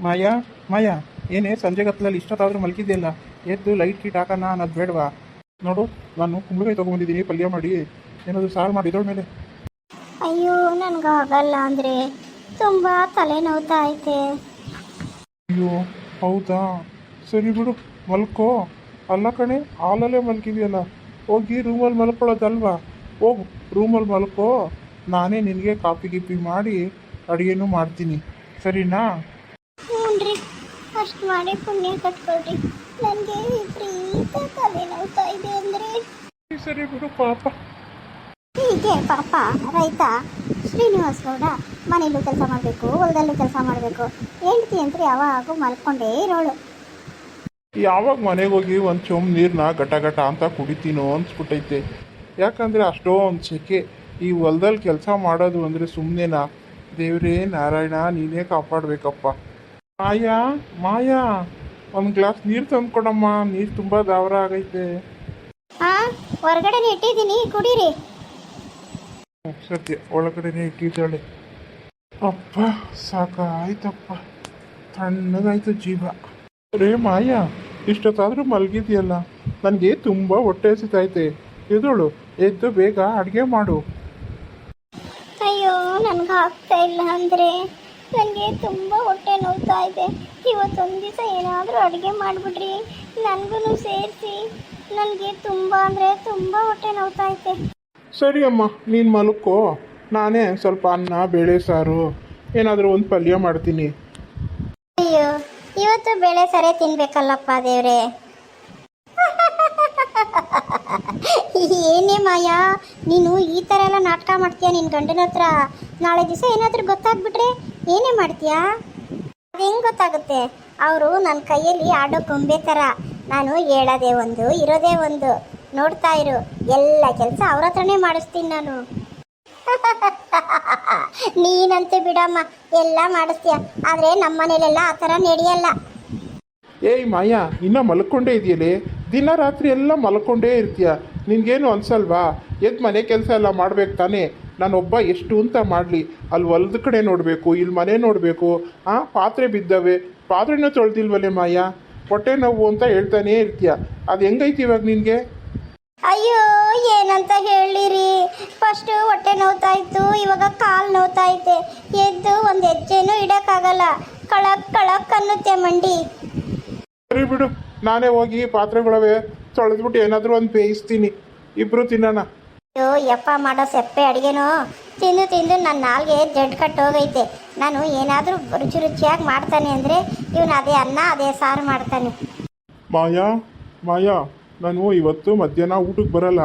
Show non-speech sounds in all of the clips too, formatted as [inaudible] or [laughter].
ಮಾಯಾ ಮಾಯಾ. ಏನೇ ಸಂಜೆ ಗತ್ತಲಲ್ಲಿ ಇಷ್ಟೊತ್ತಾದ್ರೂ ಮಲಗಿದ್ಯಲ್ಲ ಎದ್ದು ಲೈಟ್ ಕೀಟ್ ಹಾಕೋಣ ಅನ್ನೋದು ಬೇಡವಾ? ನೋಡು ನಾನು ಕುಂಬಳಕಾಯಿ ತೊಗೊಂಡಿದ್ದೀನಿ ಪಲ್ಯ ಮಾಡಿ ಏನಾದರೂ ಸಾರು ಮಾಡಿ ಇದ್ರ ಮೇಲೆ. ಅಯ್ಯೋ ನನಗಾಗಲ್ಲ ಅಂದರೆ ತುಂಬ ತಲೆನೋವ್ತಾ ಐತೆ ಅಯ್ಯೋ ಹೌದಾ? ಸರಿ ಬಿಡು ಮಲ್ಕೋ. ಅಲ್ಲ ಕಣೆ ಹಾಲಲ್ಲೇ ಮಲ್ಕಿದ್ಯಲ್ಲ ಹೋಗಿ ರೂಮಲ್ಲಿ ಮಲ್ಕೊಳ್ಳೋದಲ್ವಾ? ಹೋಗು ರೂಮಲ್ಲಿ ಮಲ್ಕೋ. ನಾನೇ ನಿನಗೆ ಕಾಫಿ ಗಿಫಿ ಮಾಡಿ ಅಡುಗೆನೂ ಮಾಡ್ತೀನಿ. ಸರಿನಾ? ಅಷ್ಟು ಮಾಡಿ ಪುಣ್ಯ ಕಟ್ಕೊಳ್ರಿ. ನನಗೆ ವಿಪರೀತ ತಲೆನೋವ್ತಾ ಇದೆ ಅಂದರೆ. ಸರಿ ಬಿಡು ಪಾಪ. ಹೀಗೆ ಪಾಪ ರೈತ ಶ್ರೀನಿವಾಸ್ ಗೌಡ ಮನೇಲೂ ಕೆಲಸ ಮಾಡಬೇಕು ಹೊಲದಲ್ಲೂ ಕೆಲಸ ಮಾಡಬೇಕು. ಹೆಂಡತಿ ಅಂತ ಯಾವಾಗ ಮಲ್ಕೊಂಡೇ ಇರೋಳು. ಯಾವಾಗ ಮನೆಗೆ ಹೋಗಿ ಒಂದು ಚೊಂಬು ನೀರನ್ನ ಘಟ ಘಟ ಅಂತ ಕುಡಿತೀನೋ ಅನ್ಸ್ಬಿಟ್ಟೈತೆ. ಯಾಕಂದರೆ ಅಷ್ಟೊಂದು ಸೆಕೆ. ಈ ಹೊಲದಲ್ಲಿ ಕೆಲಸ ಮಾಡೋದು ಅಂದರೆ ಸುಮ್ಮನೆನಾ ದೇವ್ರೇ ನಾರಾಯಣ ನೀನೇ ಕಾಪಾಡಬೇಕಪ್ಪ. ಮಾಯಾ ಮಾಯಾ. ಒಂದು ಗ್ಲಾಸ್ ನೀರು ತಂದ್ಕೊಡಮ್ಮ ನೀರು ತುಂಬ ದಾವರ ಆಗೈತೆ. ಹಾಂ ಹೊರಗಡೆನೇ ಇಟ್ಟಿದ್ದೀನಿ ಕುಡೀರಿ. ಸತ್ಯ ಒಳಗಡೆನೆ ಇಟ್ಟಿದ್ದಾಳೆ. ಅಪ್ಪ ಸಾಕಾಯ್ತಪ್ಪ. ತಣ್ಣಗಾಯ್ತು ಜೀವ. ರೇ ಮಾಯಾ ಇಷ್ಟೊತ್ತಾದ್ರೂ ಮಲಗಿದೆಯಲ್ಲ? ನನಗೆ ತುಂಬ ಹೊಟ್ಟೆ ಹಸಿತೈತೆ ಎದೋಳು ಎದ್ದು ಬೇಗ ಅಡುಗೆ ಮಾಡು. ಅಯ್ಯೋ ನನಗೆ ಆಗ್ತಾ ಇಲ್ಲ ಅಂದರೆ. ನನಗೆ ತುಂಬ ಹೊಟ್ಟೆ ನೋವ್ತಾ ಇದೆ. ಇವತ್ತೊಂದು ದಿವಸ ಏನಾದರೂ ಅಡುಗೆ ಮಾಡಿಬಿಡ್ರಿ. ನನಗೂ ಸೇರಿಸಿ. ನನಗೆ ತುಂಬ ಅಂದರೆ ತುಂಬ ಹೊಟ್ಟೆ ನೋವ್ತಾ ಐತೆ. ಸರಿ ಅಮ್ಮ ನೀನು ಮಲಕ್ಕೋ ನಾನೇ ಸ್ವಲ್ಪ ಅನ್ನ ಬೇಳೆ ಸಾರು ಏನಾದರೂ ಒಂದು ಪಲ್ಯ ಮಾಡ್ತೀನಿ. ಅಯ್ಯೋ ಇವತ್ತು ಬೇಳೆ ಸರಿ ತಿನ್ಬೇಕಲ್ಲಪ್ಪ ದೇವ್ರೆ. ಏನೇ ಮಾಯಾ ನೀನು ಈ ಥರ ಎಲ್ಲ ನಾಟಕ ಮಾಡ್ತೀಯ ನಿನ್ನ ಗಂಡನ ಹತ್ರ? ನಾಳೆ ದಿವಸ ಏನಾದರೂ ಗೊತ್ತಾಗ್ಬಿಟ್ರೆ ಏನೇ ಮಾಡ್ತೀಯಾ? ಅದು ಗೊತ್ತಾಗುತ್ತೆ? ಅವರು ನನ್ನ ಕೈಯಲ್ಲಿ ಆಡೋ ಗೊಂಬೆ ಥರ ನಾನು ಹೇಳೋದೇ ಒಂದು, ಇರೋದೇ ಒಂದು. ನೋಡ್ತಾ ಇರು, ಎಲ್ಲ ಕೆಲಸ ಅವ್ರ ಹತ್ರನೇ ಮಾಡಿಸ್ತೀನಿ ನಾನು. [laughs] ನೀನಂತೆ ಬಿಡಮ್ಮ, ಎಲ್ಲ ಮಾಡಿಸ್ತೀಯ. ಆದರೆ ನಮ್ಮ ಮನೇಲೆಲ್ಲ ಆ ಥರ ನಡೆಯಲ್ಲ. ಏಯ್ ಮಾಯಾ, ಇನ್ನ ಮಲ್ಕೊಂಡೇ ಇದೆಯಲ್ಲೇ ದಿನ ರಾತ್ರಿ ಎಲ್ಲ ಮಲ್ಕೊಂಡೇ ಇರ್ತೀಯ. ನಿನ್ಗೇನು ಅನ್ಸಲ್ವಾ? ಎದ್ ಮನೆ ಕೆಲಸ ಎಲ್ಲ ಮಾಡ್ಬೇಕು ತಾನೇ. ನಾನೊಬ್ಬ ಎಷ್ಟು ಅಂತ ಮಾಡಲಿ. ಅಲ್ಲಿ ಹೊಲದ ಕಡೆ ನೋಡಬೇಕು ಇಲ್ಲಿ ಮನೆ ನೋಡಬೇಕು. ಆ ಪಾತ್ರೆ ಬಿದ್ದವೆ. ಪಾತ್ರೆನೂ ತೊಳ್ದಿಲ್ವಲ್ಲೇ ಮಾಯಾ? ಹೊಟ್ಟೆ ನೋವು ಅಂತ ಹೇಳ್ತಾನೇ ಇರ್ತೀಯ. ಅದು ಹೆಂಗೈತಿ ಇವಾಗ ನಿನಗೆ? ಅಯ್ಯೋ ಏನಂತ ಹೇಳಿರಿ. ಫಸ್ಟ್ ಹೊಟ್ಟೆ ನೋವ್ತಾ ಇತ್ತು ಇವಾಗ ಕಾಲು ನೋವ್ತಾ ಐತೆ ಎದ್ದು ಒಂದು ಹೆಜ್ಜೆನೂ ಇಡೋಕ್ಕಾಗಲ್ಲ. ಕಳಕ್ ಕಳಕ್ ಅನ್ನುತ್ತೆ ಮಂಡಿ. ಸರಿ ಬಿಡು. ನಾನೇ ಹೋಗಿ ಪಾತ್ರೆಗಳವೆ ತೊಳೆದ್ಬಿಟ್ಟು ಏನಾದರೂ ಒಂದು ಬೇಯಿಸ್ತೀನಿ. ಇಬ್ಬರು ತಿನ್ನೋಣ. ಅಯ್ಯೋ ಯಪ್ಪ ಮಾಡೋ ಸೆಪ್ಪೆ ಅಡುಗೆನೋ. ತಿಂದು ತಿಂದು ನನ್ನ ನಾಲ್ಗೆ ಜಡ್ ಕಟ್ಟು ಹೋಗೈತೆ. ನಾನು ಏನಾದರೂ ರುಚಿ ರುಚಿಯಾಗಿ ಮಾಡ್ತಾನೆ ಅಂದರೆ ಇವನು ಅದೇ ಅನ್ನ ಅದೇ ಸಾರು ಮಾಡ್ತಾನೆ. ಮಾಯಾ ಮಾಯಾ ನಾನು ಇವತ್ತು ಮಧ್ಯಾಹ್ನ ಊಟಕ್ಕೆ ಬರಲ್ಲ.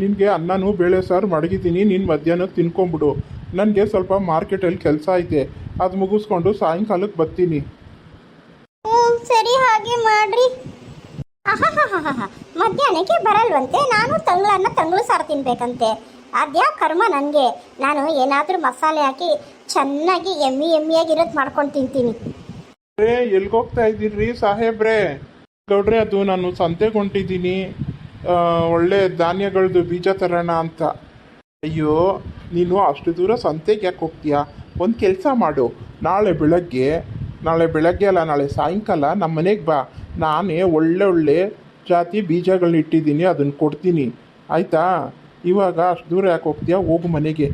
ನಿನಗೆ ಅನ್ನನೂ ಬೇಳೆ ಸಾರು ಮಡಗಿದ್ದೀನಿ ನೀನು ಮಧ್ಯಾಹ್ನ ತಿನ್ಕೊಂಬಿಡು. ನನಗೆ ಸ್ವಲ್ಪ ಮಾರ್ಕೆಟಲ್ಲಿ ಕೆಲಸ ಐತೆ. ಅದು ಮುಗಿಸ್ಕೊಂಡು ಸಾಯಂಕಾಲಕ್ಕೆ ಬರ್ತೀನಿ. ಹ್ಞೂ ಸರಿ ಹಾಗೆ ಮಾಡ್ರಿ. ಮಧ್ಯಾಹ್ನಕ್ಕೆ ಬರಲ್ವಂತೆ ನಾನು ತಂಗ್ಳನ್ನ ತಂಗ್ಳು ಸಾರು ತಿನ್ಬೇಕಂತೆ. ಅದ್ಯಾ ಕರ್ಮ ನನಗೆ? ನಾನು ಏನಾದರೂ ಮಸಾಲೆ ಹಾಕಿ ಚೆನ್ನಾಗಿ ಎಮ್ಮಿ ಎಮ್ಮಿಯಾಗಿರೋದು ಮಾಡ್ಕೊಂಡು ತಿಂತೀನಿ. ರೇ ಎಲ್ಗೋಗ್ತಾ ಇದ್ದೀರಿ ಸಾಹೇಬ್ರೆ? ಗೌಡ್ರೆ ಅದು ನಾನು ಸಂತೆಗೆ ಹೊಂಟಿದ್ದೀನಿ ಆ, ಒಳ್ಳೆ ಧಾನ್ಯಗಳದ್ದು ಬೀಜ ತರೋಣ ಅಂತ. ಅಯ್ಯೋ ನೀನು ಅಷ್ಟು ದೂರ ಸಂತೆಗೆ ಯಾಕೆ ಹೋಗ್ತೀಯಾ? ಒಂದು ಕೆಲಸ ಮಾಡು. ನಾಳೆ ಬೆಳಗ್ಗೆ ನಾಳೆ ಬೆಳಗ್ಗೆ ಅಲ್ಲ ನಾಳೆ ಸಾಯಂಕಾಲ ನಮ್ಮ ಮನೆಗೆ ಬಾ. ನಾನೇ ಒಳ್ಳೆ ಒಳ್ಳೆ ಜಾತಿ ಬೀಜಗಳನ್ನ ಇಟ್ಟಿದ್ದೀನಿ, ಅದನ್ನು ಕೊಡ್ತೀನಿ. ಆಯಿತಾ? ಇವಾಗ ಅಷ್ಟು ದೂರ ಯಾಕೆ ಹೋಗ್ತೀಯಾ? ಹೋಗು ಮನೆಗೆ.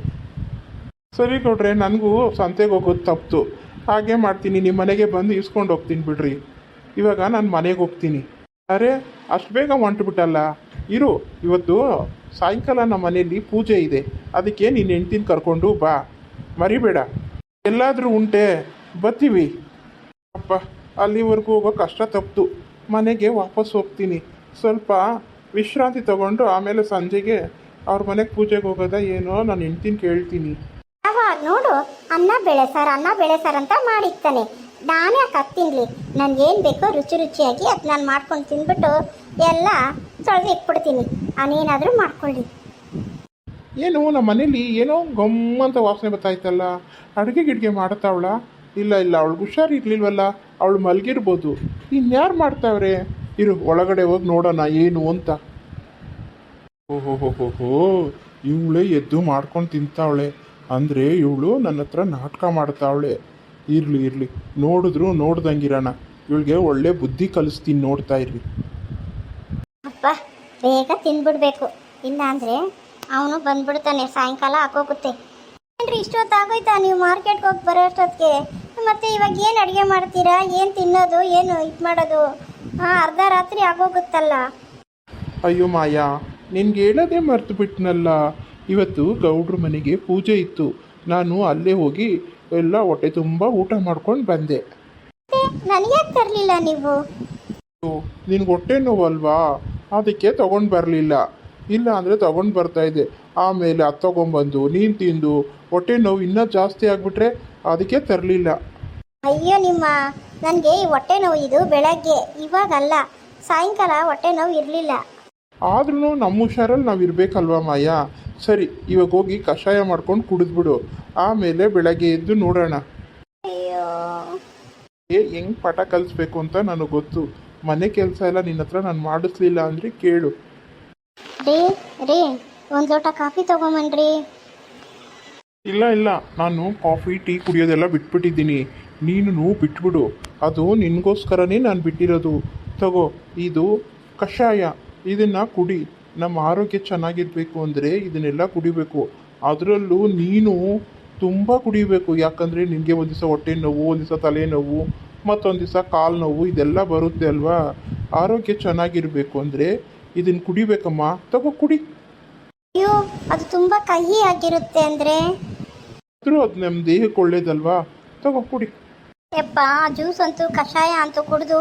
ಸರಿ ಕೊಡ್ರೆ ನನಗೂ ಸಂತೆಗೆ ಹೋಗೋದು ತಪ್ಪಿತು ಹಾಗೆ ಮಾಡ್ತೀನಿ ನಿಮ್ಮ ಮನೆಗೆ ಬಂದು ಇಸ್ಕೊಂಡು ಹೋಗ್ತೀನಿ ಬಿಡ್ರಿ. ಇವಾಗ ನಾನು ಮನೆಗೆ ಹೋಗ್ತೀನಿ. ಅರೆ, ಅಷ್ಟು ಬೇಗ ಹೊಂಟ್ಬಿಟ್ಟಲ್ಲ? ಇರು, ಇವತ್ತು ಸಾಯಂಕಾಲ ನಮ್ಮ ಮನೆಯಲ್ಲಿ ಪೂಜೆ ಇದೆ. ಅದಕ್ಕೆ ನೀನು ಹೆಂಡ್ತಿನ ಕರ್ಕೊಂಡು ಬಾ. ಮರಿಬೇಡ. ಎಲ್ಲಾದರೂ ಉಂಟೆ, ಬತ್ತೀವಿ. ಅಪ್ಪ. ಅಲ್ಲಿವರೆಗೂ ಹೋಗೋ ಕಷ್ಟ ತಪ್ಪಿತು ಮನೆಗೆ ವಾಪಸ್ ಹೋಗ್ತೀನಿ. ಸ್ವಲ್ಪ ವಿಶ್ರಾಂತಿ ತಗೊಂಡು ಆಮೇಲೆ ಸಂಜೆಗೆ ಅವ್ರ ಮನೆಗೆ ಪೂಜೆಗೆ ಹೋಗೋದ ಏನೋ ನಾನು ಹೆಂಡ್ತೀನಿ ಕೇಳ್ತೀನಿ. ನೋಡು ಅನ್ನ ಬೇಳೆ ಸಾರು ಅನ್ನ ಬೇಳೆ ಸಾರು ಅಂತ ಮಾಡಿರ್ತಾನೆ. ನಾನೇ ಯಾಕೆ ತಿನ್ಲಿ? ಏನ್ ಬೇಕೋ ರುಚಿ ರುಚಿಯಾಗಿ ಅದು ನಾನು ಮಾಡ್ಕೊಂಡು ತಿನ್ಬಿಟ್ಟು ಎಲ್ಲ ತೊಳೆದು ಇಟ್ಬಿಡ್ತೀನಿ. ನಾನೇನಾದರೂ ಮಾಡ್ಕೊಳ್ಳಿ. ಏನು ನಮ್ಮ ಮನೇಲಿ ಏನೋ ಗಮ್ಮಂತ ವಾಸನೆ ಬರ್ತಾಯ್ತಲ್ಲ ಅಡುಗೆ ಗಿಡ್ಗೆ ಮಾಡ್ತಾವಳ? ಇಲ್ಲ ಇಲ್ಲ ಅವಳಿಗೆ ಹುಷಾರಿರ್ಲಿಲ್ವಲ್ಲ ಅವಳು ಮಲಗಿರ್ಬೋದು. ಇನ್ಯಾರು ಮಾಡ್ತಾವ್ರೆ? ಇರು, ಒಳಗಡೆ ಹೋಗಿ ನೋಡೋಣ, ಏನು ಅಂತ. ಓಹೋ ಹೋ ಇವಳೇ ಎದ್ದು ಮಾಡ್ಕೊಂಡು ತಿಂತಾವಳೆ. ಅಂದರೆ ಇವಳು ನನ್ನ ಹತ್ರ ನಾಟಕ ಮಾಡ್ತಾವಳೆ. ಇರಲಿ ಇರಲಿ, ನೋಡಿದ್ರು ನೋಡ್ದಂಗಿರೋಣ. ಇವಳಿಗೆ ಒಳ್ಳೆ ಬುದ್ಧಿ ಕಲಿಸ್ತೀನಿ ನೋಡ್ತಾ ಇರ್ರಿ. ಅಪ್ಪ, ಬೇಗ ತಿನ್ಬಿಡ್ಬೇಕು. ಇಲ್ಲ ಅಂದರೆ ಅವನು ಬಂದ್ಬಿಡ್ತಾನೆ, ಸಾಯಂಕಾಲ ಹಾಕೋಗುತ್ತೆ. ಏನ್ರಿ ಇಷ್ಟೊತ್ತು ಆಗೋಯ್ತಾ ನೀವು ಮಾರ್ಕೆಟ್ಗೆ ಹೋಗಿ ಬರೋ ಮತ್ತೆ ಇವಾಗ ಏನು ಅಡುಗೆ ಮಾಡ್ತೀರಾ? ಏನು ತಿನ್ನೋದು? ಏನು ಇದು ಮಾಡೋದು? ಹಾಂ ಅರ್ಧ ರಾತ್ರಿ ಆಗೋಗುತ್ತಲ್ಲ. ಅಯ್ಯೋ ಮಾಯಾ ನಿನ್ಗೆ ಹೇಳೋದೇ ಮರ್ತು ಬಿಟ್ನಲ್ಲ. ಇವತ್ತು ಗೌಡ್ರ ಮನೆಗೆ ಪೂಜೆ ಇತ್ತು. ನಾನು ಅಲ್ಲೇ ಹೋಗಿ ಎಲ್ಲ ಹೊಟ್ಟೆ ತುಂಬ ಊಟ ಮಾಡ್ಕೊಂಡು ಬಂದೆ. ನನಗ್ಯಾಕೆ ತರಲಿಲ್ಲ ನೀವು? ನಿನ್ಗೆ ಹೊಟ್ಟೆ ನೋವಲ್ವಾ? ಅದಕ್ಕೆ ತಗೊಂಡು ಬರಲಿಲ್ಲ. ಇಲ್ಲ ಅಂದರೆ ತಗೊಂಡು ಬರ್ತಾ ಇದ್ದೆ. ಆಮೇಲೆ ಅದು ತಗೊಂಬಂದು ನೀನು ತಿಂದು ಹೊಟ್ಟೆ ನೋವು ಇನ್ನೂ ಜಾಸ್ತಿ ಆಗಿಬಿಟ್ರೆ ಅದಕ್ಕೆ ತರಲಿಲ್ಲ. ಅಯ್ಯೋ ನಿಮ್ಮ ನನಗೆ ಈ ಹೊಟ್ಟೆ ನೋವು ಇದು ಬೆಳಗ್ಗೆ ಇವಾಗಲ್ಲ. ಸಾಯಂಕಾಲ ಹೊಟ್ಟೆ ನೋವು ಇರಲಿಲ್ಲ. ಆದ್ರೂ ನಮ್ಮ ಹುಷಾರಲ್ಲಿ ನಾವು ಇರಬೇಕಲ್ವಾ ಮಾಯಾ? ಸರಿ ಇವಾಗ ಹೋಗಿ ಕಷಾಯ ಮಾಡ್ಕೊಂಡು ಕುಡಿದ್ಬಿಡು. ಆಮೇಲೆ ಬೆಳಗ್ಗೆ ಎದ್ದು ನೋಡೋಣ. ಅಯ್ಯೋ. ಏ ಹೆಂಗೆ ಪಾಠ ಕಲಿಸ್ಬೇಕು ಅಂತ ನನಗೆ ಗೊತ್ತು. ಮನೆ ಕೆಲಸ ಎಲ್ಲ ನಿನ್ನ ಹತ್ರ ನಾನು ಮಾಡಿಸ್ಲಿಲ್ಲ ಅಂದರೆ ಕೇಳು. ರೀ ರೀ. ಒಂದು ಲೋಟ ಕಾಫಿ ತಗೊಂಬನ್ರಿ ಇಲ್ಲ ಇಲ್ಲ. ನಾನು ಕಾಫಿ, ಟೀ ಕುಡಿಯೋದೆಲ್ಲ ಬಿಟ್ಬಿಟ್ಟಿದ್ದೀನಿ. ನೀನು ಬಿಟ್ಬಿಡು. ಅದು ನಿನಗೋಸ್ಕರನೇ ನಾನು ಬಿಟ್ಟಿರೋದು. ತಗೋ, ಇದು ಕಷಾಯ. ಇದನ್ನು ಕುಡಿ. ನಮ್ಮ ಆರೋಗ್ಯ ಚೆನ್ನಾಗಿರಬೇಕು ಅಂದರೆ ಇದನ್ನೆಲ್ಲ ಕುಡಿಬೇಕು. ಅದರಲ್ಲೂ ನೀನು ತುಂಬ ಕುಡಿಬೇಕು. ಯಾಕಂದರೆ ನಿನಗೆ ಒಂದು ದಿವಸ ಹೊಟ್ಟೆ ನೋವು, ಒಂದು ದಿವಸ ತಲೆನೋವು ಮತ್ತೊಂದು ದಿವಸ ಕಾಲು ನೋವು, ಇದೆಲ್ಲ ಬರುತ್ತೆ ಅಲ್ವಾ? ಆರೋಗ್ಯ ಚೆನ್ನಾಗಿರಬೇಕು ಅಂದರೆ ಇದನ್ನು ಕುಡಿಬೇಕಮ್ಮ. ತಗೋ, ಕುಡಿ. ಅಯ್ಯೋ ಅದು ತುಂಬ ಕಹಿ ಆಗಿರುತ್ತೆ ಅಂದರೆ. ಆದರೂ ಅದು ನಮ್ಮ ದೇಹಕ್ಕೆ ಒಳ್ಳೇದಲ್ವಾ? ತಗೋ ಕುಡಿ. ಯಪ್ಪ ಜ್ಯೂಸ್ ಅಂತೂ ಕಷಾಯ ಅಂತೂ ಕುಡಿದು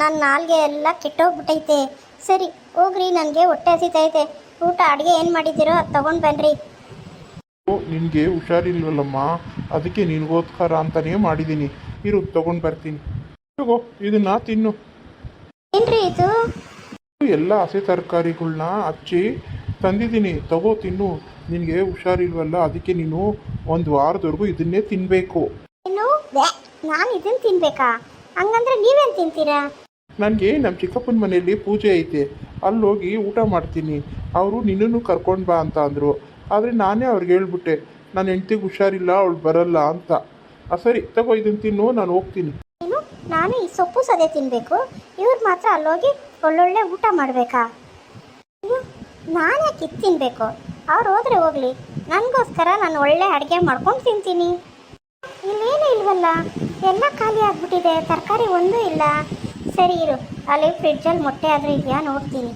ನನ್ನ ನಾಲ್ಗೆ ಎಲ್ಲ ಕೆಟ್ಟೋಗ್ಬಿಟ್ಟೈತೆ. ಸರಿ ಹೋಗ್ರಿ ನನಗೆ ಹೊಟ್ಟೆ ಹಸಿತೈತೆ. ಊಟ ಅಡುಗೆ ಏನು ಮಾಡಿದ್ದೀರೋ ಅದು ತಗೊಂಡು ಬನ್ನಿರಿ ನಿನಗೆ ಹುಷಾರಿಲ್ವಲ್ಲಮ್ಮ? ಅದಕ್ಕೆ ನಿನಗೋಸ್ಕರ ಅಂತಲೇ ಮಾಡಿದ್ದೀನಿ ಇರು ತಗೊಂಡು ಬರ್ತೀನಿ. ತಗೋ ಇದನ್ನ ತಿನ್ನು. ಏನ್ರಿ ಇದು? ಎಲ್ಲ ಹಸಿ ತರಕಾರಿಗಳನ್ನ ಹಚ್ಚಿ ತಂದಿದ್ದೀನಿ ತಗೋ ತಿನ್ನು. ನಿನಗೆ ಹುಷಾರಿಲ್ವಲ್ಲ ಅದಕ್ಕೆ ನೀನು ಒಂದು ವಾರದವರೆಗೂ ಇದನ್ನೇ ತಿನ್ನಬೇಕು ಏನು ನಾನು ಇದನ್ನು ತಿನ್ಬೇಕಾ? ಹಂಗಂದ್ರೆ ನೀವೇನು ತಿಂತೀರಾ? ನನಗೆ ನಮ್ಮ ಚಿಕ್ಕಪ್ಪನ ಮನೆಯಲ್ಲಿ ಪೂಜೆ ಐತೆ. ಅಲ್ಲಿ ಹೋಗಿ ಊಟ ಮಾಡ್ತೀನಿ. ಅವರು ನಿನ್ನನ್ನು ಕರ್ಕೊಂಡು ಬಾ ಅಂತ ಅಂದರು. ಆದರೆ ನಾನೇ ಅವ್ರಿಗೆ ಹೇಳ್ಬಿಟ್ಟೆ ನನ್ನ ಹೆಂಡ್ತಿಗೆ ಹುಷಾರಿಲ್ಲ ಅವಳು ಬರಲ್ಲ ಅಂತ. ಆ, ಸರಿ ತಗೋ ಇದನ್ನು ತಿನ್ನು ನಾನು ಹೋಗ್ತೀನಿ. ಏನು ನಾನು ಈ ಸೊಪ್ಪು ಸದೆ ತಿನ್ನಬೇಕು ಇವ್ರು ಮಾತ್ರ ಅಲ್ಲೋಗಿ ಒಳ್ಳೊಳ್ಳೆ ಊಟ ಮಾಡಬೇಕಾ? ನಾನು ಯಾಕೆ ಇದು ತಿನ್ನಬೇಕು ಅವ್ರು ಹೋದ್ರೆ ಹೋಗ್ಲಿ. ನನಗೋಸ್ಕರ ನಾನು ಒಳ್ಳೆ ಅಡುಗೆ ಮಾಡ್ಕೊಂಡು ತಿಂತೀನಿ. ಇಲ್ಲೇನೂ ಇಲ್ವಲ್ಲ? ಎಲ್ಲ ಖಾಲಿ ಆಗಿಬಿಟ್ಟಿದೆ. ತರಕಾರಿ ಒಂದೂ ಇಲ್ಲ. ಸರಿ ಇರು. ಅಲ್ಲಿ ಫ್ರಿಡ್ಜಲ್ಲಿ ಮೊಟ್ಟೆ ಆದರೂ ಇದೆಯಾ? ನೋಡ್ತೀನಿ.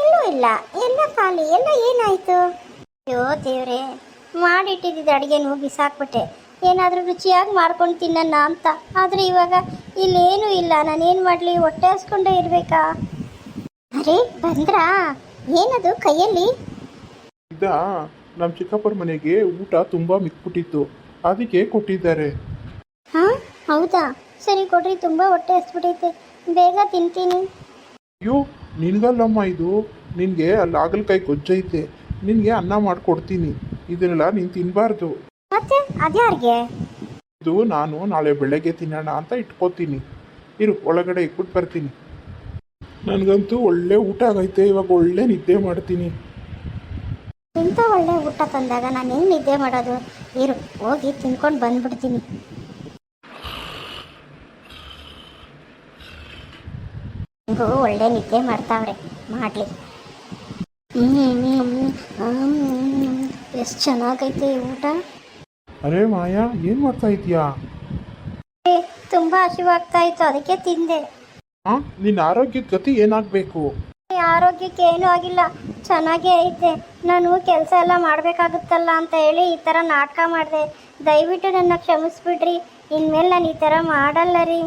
ಇಲ್ಲೂ ಇಲ್ಲ. ಎಲ್ಲ ಖಾಲಿ. ಎಲ್ಲ ಏನಾಯಿತು? ಅಯ್ಯೋ ದೇವ್ರೆ. ಮಾಡಿಟ್ಟಿದ್ದ ಅಡುಗೆನೂ ಬಿಸಾಕ್ಬಿಟ್ಟೆ. ಏನಾದರೂ ರುಚಿಯಾಗಿ ಮಾಡ್ಕೊಂಡು ತಿನ್ನೋಣ ಅಂತ. ಆದರೆ ಇವಾಗ ಇಲ್ಲೇನೂ ಇಲ್ಲ. ನಾನೇನು ಮಾಡಲಿ? ಹೊಟ್ಟೆ ಹಸ್ಕೊಂಡೇ ಇರಬೇಕಾ? ಅರೆ, ಬಂದ್ರಾ? ಏನದು ಕೈಯಲ್ಲಿ? ಇದ ನಮ್ಮ ಚಿಕ್ಕಪ್ಪರ ಮನೆಗೆ ಊಟ ತುಂಬಾ ಮಿಕ್ಬಿಟ್ಟಿತ್ತು ಅದಕ್ಕೆ ಕೊಟ್ಟಿದ್ದಾರೆ. ಹಾಂ ಹೌದಾ? ಸರಿ ಕೊಡ್ರಿ ತುಂಬಾ ಹೊಟ್ಟೆ ಹಸ್ಬಿಟ್ಟೈತೆ ಬೇಗ ತಿಂತೀನಿ. ಅಯ್ಯೋ ನಿನ್ಗಲ್ಲಮ್ಮ ಇದು? ನಿನಗೆ ಅಲ್ಲಿ ಹಾಗಲಕಾಯಿ ಗೊಜ್ಜೈತೆ. ನಿನಗೆ ಅನ್ನ ಮಾಡಿಕೊಡ್ತೀನಿ. ಇದನ್ನೆಲ್ಲ ನೀನು ತಿನ್ನಬಾರ್ದು ಮತ್ತೆ? ಅದ್ಯಾರಿಗೆ? ಇದು ನಾನು ನಾಳೆ ಬೆಳಗ್ಗೆ ತಿನ್ನೋಣ ಅಂತ ಇಟ್ಕೋತೀನಿ. ಇರು ಒಳಗಡೆ ಇಟ್ಬಿಟ್ಟು ಬರ್ತೀನಿ. ನನಗಂತೂ ಒಳ್ಳೆ ಊಟ ಆಗೈತೆ ಇವಾಗ ಒಳ್ಳೆ ನಿದ್ದೆ ಮಾಡ್ತೀನಿ. ಇಂಥ ಒಳ್ಳೆ ಊಟ ತಂದಾಗ ನಾನು ಹೆಂಗೆ ನಿದ್ದೆ ಮಾಡೋದು? ಇರು ಹೋಗಿ ತಿನ್ಕೊಂಡು ಬಂದ್ಬಿಡ್ತೀನಿ. ಹಿಂಗೂ ಒಳ್ಳೆ ನಿದ್ದೆ ಮಾಡ್ತಾವ್ರೆ ಮಾಡಲಿ. ಎಷ್ಟು ಚೆನ್ನಾಗೈತೆ ಈ ಊಟ. ಅರೆ ಮಾಯಾ ಏನು ಮಾಡ್ತಾ ಇದೀಯಾ? ತುಂಬಾ ತುಂಬ ಹಸಿವಾಗ್ತಾ ಇತ್ತು ಅದಕ್ಕೆ ತಿಂದೆ. ನಿನ್ನ ಆರೋಗ್ಯದ ಗತಿ ಏನಾಗಬೇಕು? ಆರೋಗ್ಯಕ್ಕೆ ಏನೂ ಆಗಿಲ್ಲ. ಚೆನ್ನಾಗೇ ಐತೆ. ನಾನು ಕೆಲಸ ಎಲ್ಲ ಮಾಡಬೇಕಾಗುತ್ತಲ್ಲ ಅಂತ ಹೇಳಿ ಈ ಥರ ನಾಟಕ ಮಾಡಿದೆ. ದಯವಿಟ್ಟು ನನ್ನ ಕ್ಷಮಿಸ್ಬಿಡ್ರಿ. ಇನ್ಮೇಲೆ ನಾನು ಈ ಥರ ಮಾಡಲ್ಲ ರೀ.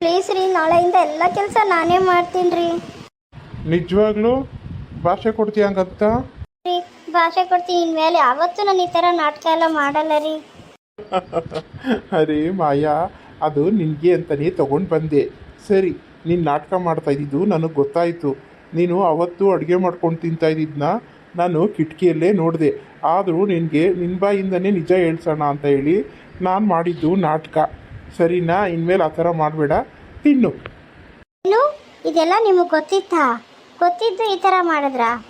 ಪ್ಲೀಸ್ ರೀ ನಾಳೆಯಿಂದ ಎಲ್ಲ ಕೆಲಸ ನಾನೇ ಮಾಡ್ತೀನಿ ರೀ. ನಿಜವಾಗ್ಲೂ ಭಾಷೆ ಕೊಡ್ತೀಯ ಹಂಗಂತ? ರೀ ಭಾಷೆ ಕೊಡ್ತೀನಿ. ಇನ್ಮೇಲೆ ಯಾವತ್ತೂ ನಾನು ಈ ಥರ ನಾಟಕ ಎಲ್ಲ ಮಾಡಲ್ಲ ರೀ. [laughs] ಅರೆ ಮಾಯಾ ಅದು ನಿನಗೆ ಅಂತಲೇ ತೊಗೊಂಡು ಬಂದೆ. ಸರಿ ನೀನು ನಾಟಕ ಮಾಡ್ತಾ ಇದ್ದಿದ್ದು ನನಗೆ ಗೊತ್ತಾಯಿತು. ನೀನು ಅವತ್ತು ಅಡುಗೆ ಮಾಡ್ಕೊಂಡು ತಿಂತಾಯಿದ್ದನ್ನ ನಾನು ಕಿಟಕಿಯಲ್ಲೇ ನೋಡಿದೆ. ಆದರೂ ನಿನಗೆ ನಿನ್ನ ಬಾಯಿಂದನೇ ನಿಜ ಹೇಳ್ಸೋಣ ಅಂತ ಹೇಳಿ ನಾನು ಮಾಡಿದ್ದು ನಾಟಕ. ಸರಿನಾ? ಇನ್ಮೇಲೆ ಆ ಥರ ಮಾಡಬೇಡ. ತಿನ್ನು. ಏನು? ಇದೆಲ್ಲ ನಿಮಗೆ ಗೊತ್ತಿತ್ತಾ? ಗೊತ್ತಿದ್ದು ಈ ಥರ ಮಾಡಿದ್ರಾ?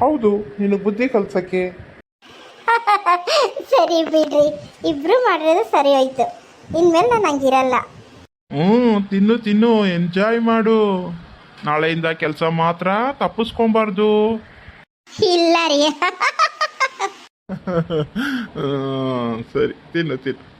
ಹೌದು ನಿನಗೆ ಬುದ್ಧಿ ಕಲ್ಸಕ್ಕೆ. [laughs] ಸರಿ ಬಿಡ್ರಿ. ಇಬ್ರು ಮಾಡಿರೋದು ಸರಿ ಹೋಯ್ತು. ಇನ್ಮೇಲೆ ನಾನು ಹಂಗಿರಲ್ಲ. ಹ್ಞೂ ತಿನ್ನು ತಿನ್ನು ಎಂಜಾಯ್ ಮಾಡು. ನಾಳೆಯಿಂದ ಕೆಲಸ ಮಾತ್ರ ತಪ್ಪಿಸ್ಕೊಬಾರ್ದು. ಇಲ್ಲ ರೀ. [laughs] ಸರಿ ತಿನ್ನು ತಿನ್ನು.